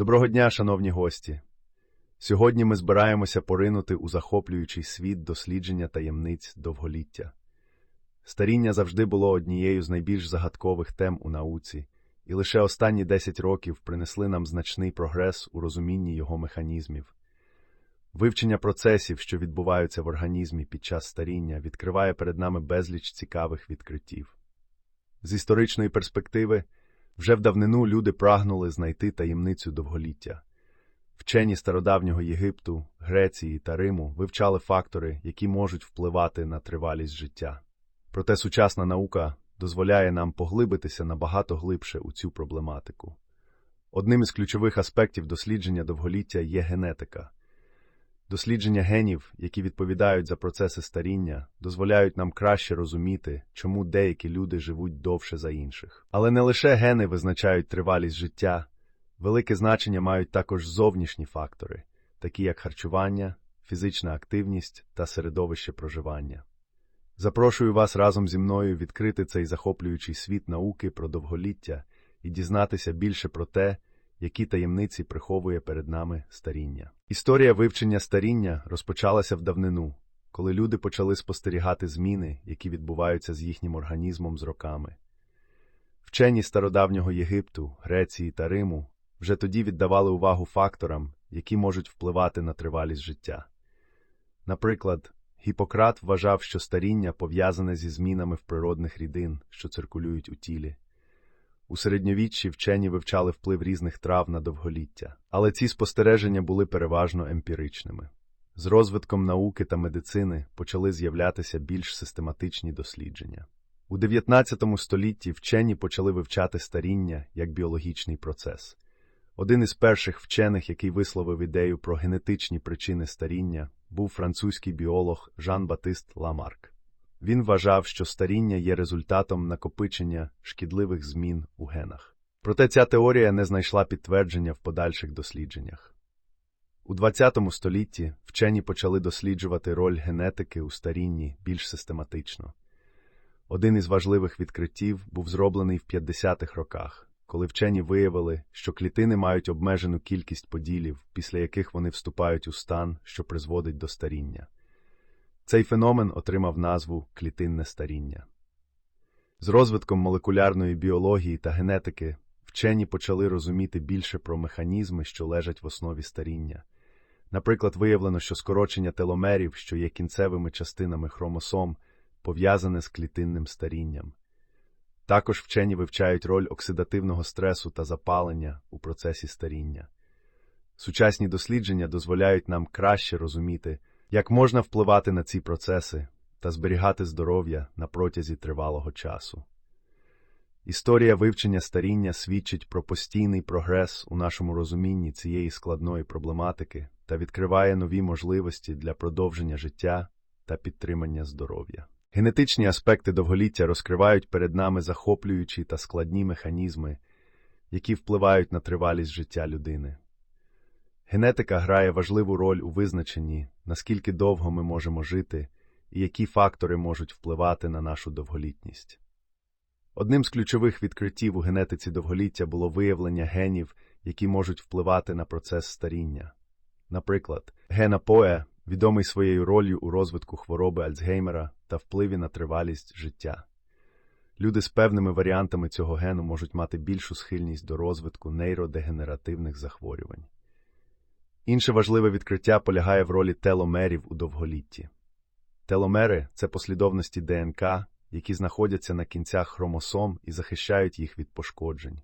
Доброго дня, шановні гості. Сьогодні ми збираємося поринути у захоплюючий світ дослідження таємниць довголіття. Старіння завжди було однією з найбільш загадкових тем у науці, і лише останні 10 років принесли нам значний прогрес у розумінні його механізмів. Вивчення процесів, що відбуваються в організмі під час старіння, відкриває перед нами безліч цікавих відкриттів. З історичної перспективи, вже в давнину люди прагнули знайти таємницю довголіття. Вчені стародавнього Єгипту, Греції та Риму вивчали фактори, які можуть впливати на тривалість життя. Проте сучасна наука дозволяє нам поглибитися набагато глибше у цю проблематику. Одним із ключових аспектів дослідження довголіття є генетика. Дослідження генів, які відповідають за процеси старіння, дозволяють нам краще розуміти, чому деякі люди живуть довше за інших. Але не лише гени визначають тривалість життя, велике значення мають також зовнішні фактори, такі як харчування, фізична активність та середовище проживання. Запрошую вас разом зі мною відкрити цей захоплюючий світ науки про довголіття і дізнатися більше про те, які таємниці приховує перед нами старіння. Історія вивчення старіння розпочалася в давнину, коли люди почали спостерігати зміни, які відбуваються з їхнім організмом з роками. Вчені стародавнього Єгипту, Греції та Риму вже тоді віддавали увагу факторам, які можуть впливати на тривалість життя. Наприклад, Гіппократ вважав, що старіння пов'язане зі змінами в природних рідин, що циркулюють у тілі. У середньовіччі вчені вивчали вплив різних трав на довголіття, але ці спостереження були переважно емпіричними. З розвитком науки та медицини почали з'являтися більш систематичні дослідження. У 19 столітті вчені почали вивчати старіння як біологічний процес. Один із перших вчених, який висловив ідею про генетичні причини старіння, був французький біолог Жан-Батист Ламарк. Він вважав, що старіння є результатом накопичення шкідливих змін у генах. Проте ця теорія не знайшла підтвердження в подальших дослідженнях. У ХХ столітті вчені почали досліджувати роль генетики у старінні більш систематично. Один із важливих відкриттів був зроблений в 50-х роках, коли вчені виявили, що клітини мають обмежену кількість поділів, після яких вони вступають у стан, що призводить до старіння. Цей феномен отримав назву клітинне старіння. З розвитком молекулярної біології та генетики вчені почали розуміти більше про механізми, що лежать в основі старіння. Наприклад, виявлено, що скорочення теломерів, що є кінцевими частинами хромосом, пов'язане з клітинним старінням. Також вчені вивчають роль оксидативного стресу та запалення у процесі старіння. Сучасні дослідження дозволяють нам краще розуміти, як можна впливати на ці процеси та зберігати здоров'я на протязі тривалого часу. Історія вивчення старіння свідчить про постійний прогрес у нашому розумінні цієї складної проблематики та відкриває нові можливості для продовження життя та підтримання здоров'я. Генетичні аспекти довголіття розкривають перед нами захоплюючі та складні механізми, які впливають на тривалість життя людини. Генетика грає важливу роль у визначенні, наскільки довго ми можемо жити і які фактори можуть впливати на нашу довголітність. Одним з ключових відкриттів у генетиці довголіття було виявлення генів, які можуть впливати на процес старіння. Наприклад, ген АПОЕ відомий своєю ролью у розвитку хвороби Альцгеймера та впливі на тривалість життя. Люди з певними варіантами цього гену можуть мати більшу схильність до розвитку нейродегенеративних захворювань. Інше важливе відкриття полягає в ролі теломерів у довголітті. Теломери це послідовності ДНК, які знаходяться на кінцях хромосом і захищають їх від пошкоджень.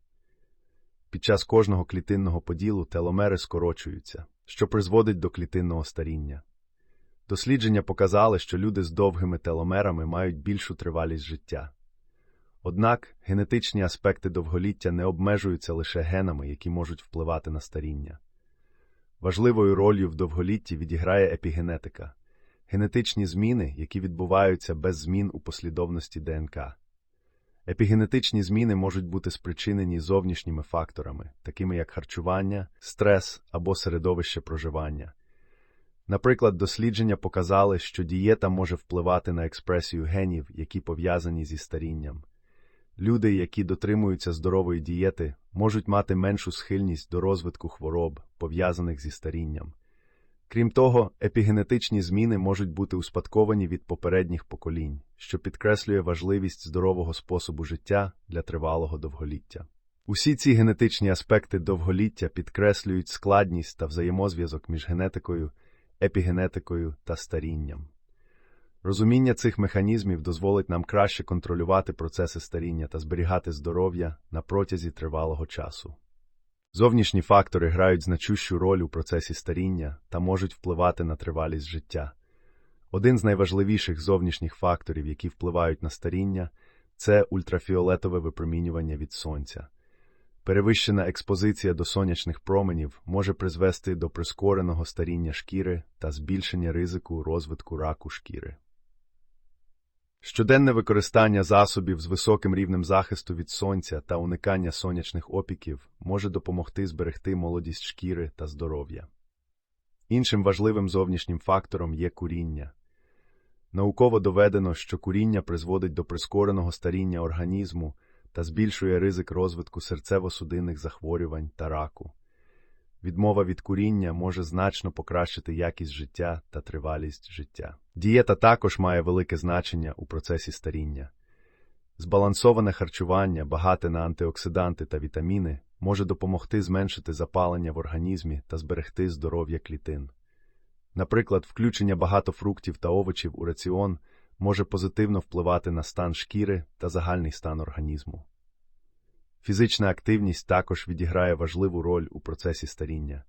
Під час кожного клітинного поділу теломери скорочуються, що призводить до клітинного старіння. Дослідження показали, що люди з довгими теломерами мають більшу тривалість життя. Однак генетичні аспекти довголіття не обмежуються лише генами, які можуть впливати на старіння. Важливою ролью в довголітті відіграє епігенетика генетичні зміни, які відбуваються без змін у послідовності ДНК. Епігенетичні зміни можуть бути спричинені зовнішніми факторами, такими як харчування, стрес або середовище проживання. Наприклад, дослідження показали, що дієта може впливати на експресію генів, які пов'язані зі старінням. Люди, які дотримуються здорової дієти, можуть мати меншу схильність до розвитку хвороб, пов'язаних зі старінням. Крім того, епігенетичні зміни можуть бути успадковані від попередніх поколінь, що підкреслює важливість здорового способу життя для тривалого довголіття. Усі ці генетичні аспекти довголіття підкреслюють складність та взаємозв'язок між генетикою, епігенетикою та старінням. Розуміння цих механізмів дозволить нам краще контролювати процеси старіння та зберігати здоров'я на протязі тривалого часу. Зовнішні фактори грають значущу роль у процесі старіння та можуть впливати на тривалість життя. Один з найважливіших зовнішніх факторів, які впливають на старіння, це ультрафіолетове випромінювання від сонця. Перевищена експозиція до сонячних променів може призвести до прискореного старіння шкіри та збільшення ризику розвитку раку шкіри. Щоденне використання засобів з високим рівнем захисту від сонця та уникання сонячних опіків може допомогти зберегти молодість шкіри та здоров'я. Іншим важливим зовнішнім фактором є куріння. Науково доведено, що куріння призводить до прискореного старіння організму та збільшує ризик розвитку серцево-судинних захворювань та раку. Відмова від куріння може значно покращити якість життя та тривалість життя. Дієта також має велике значення у процесі старіння. Збалансоване харчування, багате на антиоксиданти та вітаміни, може допомогти зменшити запалення в організмі та зберегти здоров'я клітин. Наприклад, включення багато фруктів та овочів у раціон може позитивно впливати на стан шкіри та загальний стан організму. Фізична активність також відіграє важливу роль у процесі старіння.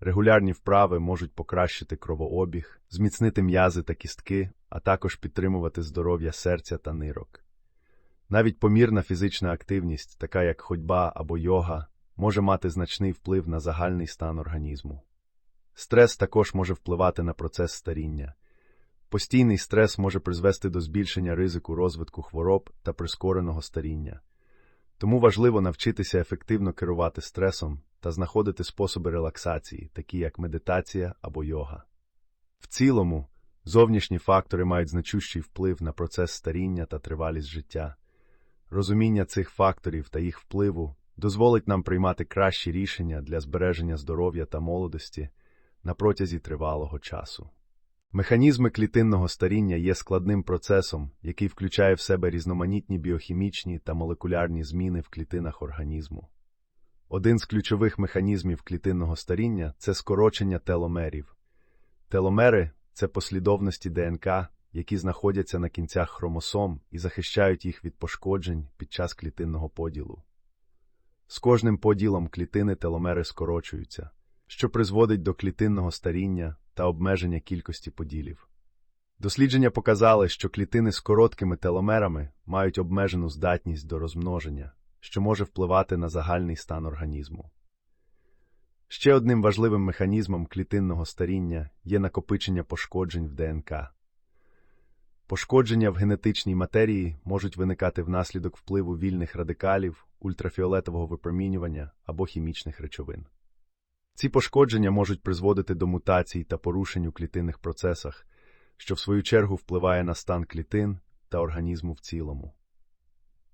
Регулярні вправи можуть покращити кровообіг, зміцнити м'язи та кістки, а також підтримувати здоров'я серця та нирок. Навіть помірна фізична активність, така як ходьба або йога, може мати значний вплив на загальний стан організму. Стрес також може впливати на процес старіння. Постійний стрес може призвести до збільшення ризику розвитку хвороб та прискореного старіння. Тому важливо навчитися ефективно керувати стресом та знаходити способи релаксації, такі як медитація або йога. В цілому, зовнішні фактори мають значущий вплив на процес старіння та тривалість життя. Розуміння цих факторів та їх впливу дозволить нам приймати кращі рішення для збереження здоров'я та молодості на протязі тривалого часу. Механізми клітинного старіння є складним процесом, який включає в себе різноманітні біохімічні та молекулярні зміни в клітинах організму. Один з ключових механізмів клітинного старіння це скорочення теломерів. Теломери це послідовності ДНК, які знаходяться на кінцях хромосом і захищають їх від пошкоджень під час клітинного поділу. З кожним поділом клітини теломери скорочуються, що призводить до клітинного старіння та обмеження кількості поділів. Дослідження показали, що клітини з короткими теломерами мають обмежену здатність до розмноження, що може впливати на загальний стан організму. Ще одним важливим механізмом клітинного старіння є накопичення пошкоджень в ДНК. Пошкодження в генетичній матерії можуть виникати внаслідок впливу вільних радикалів, ультрафіолетового випромінювання або хімічних речовин. Ці пошкодження можуть призводити до мутацій та порушень у клітинних процесах, що в свою чергу впливає на стан клітин та організму в цілому.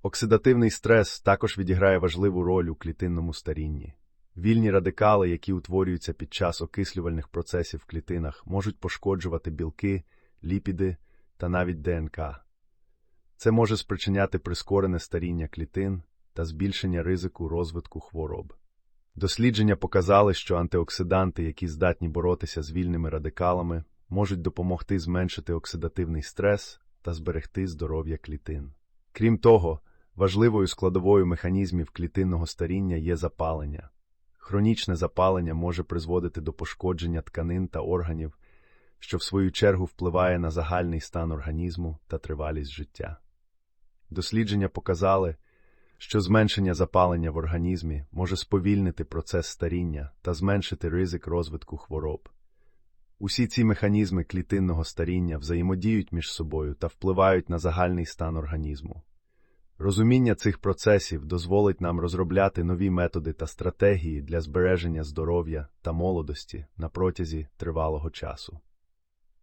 Оксидативний стрес також відіграє важливу роль у клітинному старінні. Вільні радикали, які утворюються під час окислювальних процесів в клітинах, можуть пошкоджувати білки, ліпіди та навіть ДНК. Це може спричиняти прискорене старіння клітин та збільшення ризику розвитку хвороб. Дослідження показали, що антиоксиданти, які здатні боротися з вільними радикалами, можуть допомогти зменшити оксидативний стрес та зберегти здоров'я клітин. Крім того, важливою складовою механізмів клітинного старіння є запалення. Хронічне запалення може призводити до пошкодження тканин та органів, що в свою чергу впливає на загальний стан організму та тривалість життя. Дослідження показали, що зменшення запалення в організмі може сповільнити процес старіння та зменшити ризик розвитку хвороб. Усі ці механізми клітинного старіння взаємодіють між собою та впливають на загальний стан організму. Розуміння цих процесів дозволить нам розробляти нові методи та стратегії для збереження здоров'я та молодості на протязі тривалого часу.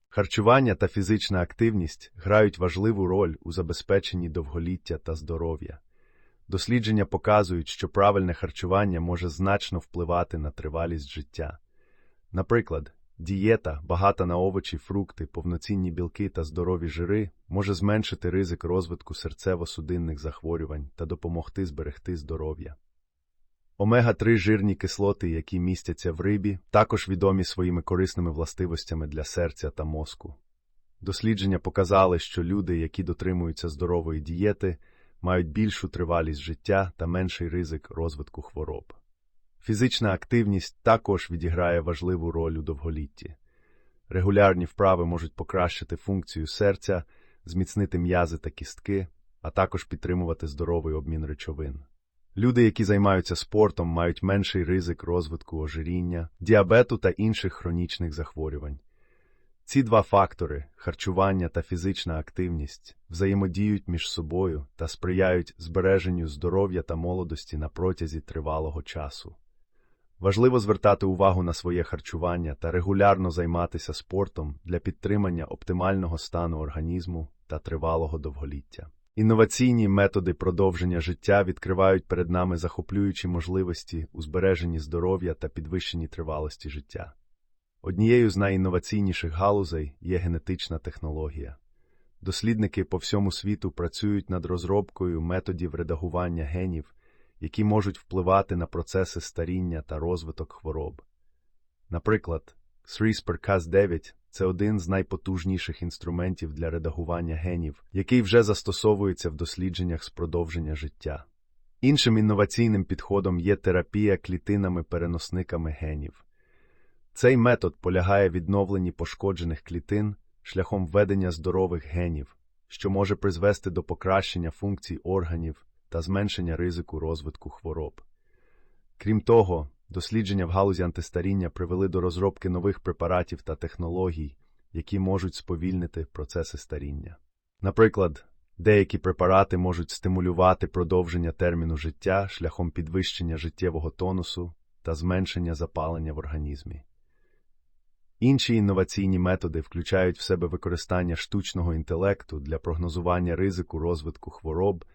Харчування та фізична активність грають важливу роль у забезпеченні довголіття та здоров'я. Дослідження показують, що правильне харчування може значно впливати на тривалість життя. Наприклад, дієта, багата на овочі, фрукти, повноцінні білки та здорові жири, може зменшити ризик розвитку серцево-судинних захворювань та допомогти зберегти здоров'я. Омега-3 жирні кислоти, які містяться в рибі, також відомі своїми корисними властивостями для серця та мозку. Дослідження показали, що люди, які дотримуються здорової дієти, мають більшу тривалість життя та менший ризик розвитку хвороб. Фізична активність також відіграє важливу роль у довголітті. Регулярні вправи можуть покращити функцію серця, зміцнити м'язи та кістки, а також підтримувати здоровий обмін речовин. Люди, які займаються спортом, мають менший ризик розвитку ожиріння, діабету та інших хронічних захворювань. Ці два фактори харчування та фізична активність взаємодіють між собою та сприяють збереженню здоров'я та молодості на протязі тривалого часу. Важливо звертати увагу на своє харчування та регулярно займатися спортом для підтримання оптимального стану організму та тривалого довголіття. Інноваційні методи продовження життя відкривають перед нами захоплюючі можливості у збереженні здоров'я та підвищенні тривалості життя. Однією з найінноваційніших галузей є генетична технологія. Дослідники по всьому світу працюють над розробкою методів редагування генів, які можуть впливати на процеси старіння та розвиток хвороб. Наприклад, CRISPR-Cas9 – це один з найпотужніших інструментів для редагування генів, який вже застосовується в дослідженнях з продовження життя. Іншим інноваційним підходом є терапія клітинами-переносниками генів. Цей метод полягає в відновленні пошкоджених клітин шляхом введення здорових генів, що може призвести до покращення функцій органів та зменшення ризику розвитку хвороб. Крім того, дослідження в галузі антистаріння привели до розробки нових препаратів та технологій, які можуть сповільнити процеси старіння. Наприклад, деякі препарати можуть стимулювати продовження терміну життя шляхом підвищення життєвого тонусу та зменшення запалення в організмі. Інші інноваційні методи включають в себе використання штучного інтелекту для прогнозування ризику розвитку хвороб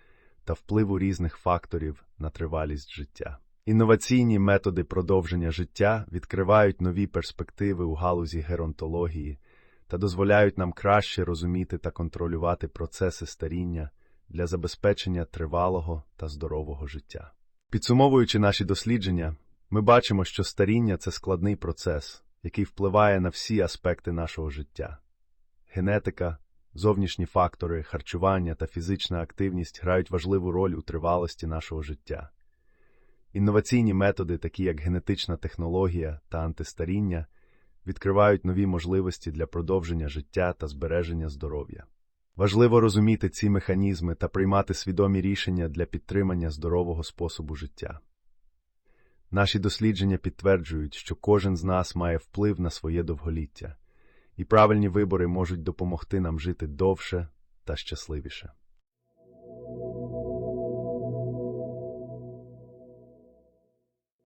та впливу різних факторів на тривалість життя. Інноваційні методи продовження життя відкривають нові перспективи у галузі геронтології та дозволяють нам краще розуміти та контролювати процеси старіння для забезпечення тривалого та здорового життя. Підсумовуючи наші дослідження, ми бачимо, що старіння це складний процес, який впливає на всі аспекти нашого життя. Генетика, зовнішні фактори, харчування та фізична активність грають важливу роль у тривалості нашого життя. Інноваційні методи, такі як генетична технологія та антистаріння, відкривають нові можливості для продовження життя та збереження здоров'я. Важливо розуміти ці механізми та приймати свідомі рішення для підтримання здорового способу життя. Наші дослідження підтверджують, що кожен з нас має вплив на своє довголіття, і правильні вибори можуть допомогти нам жити довше та щасливіше.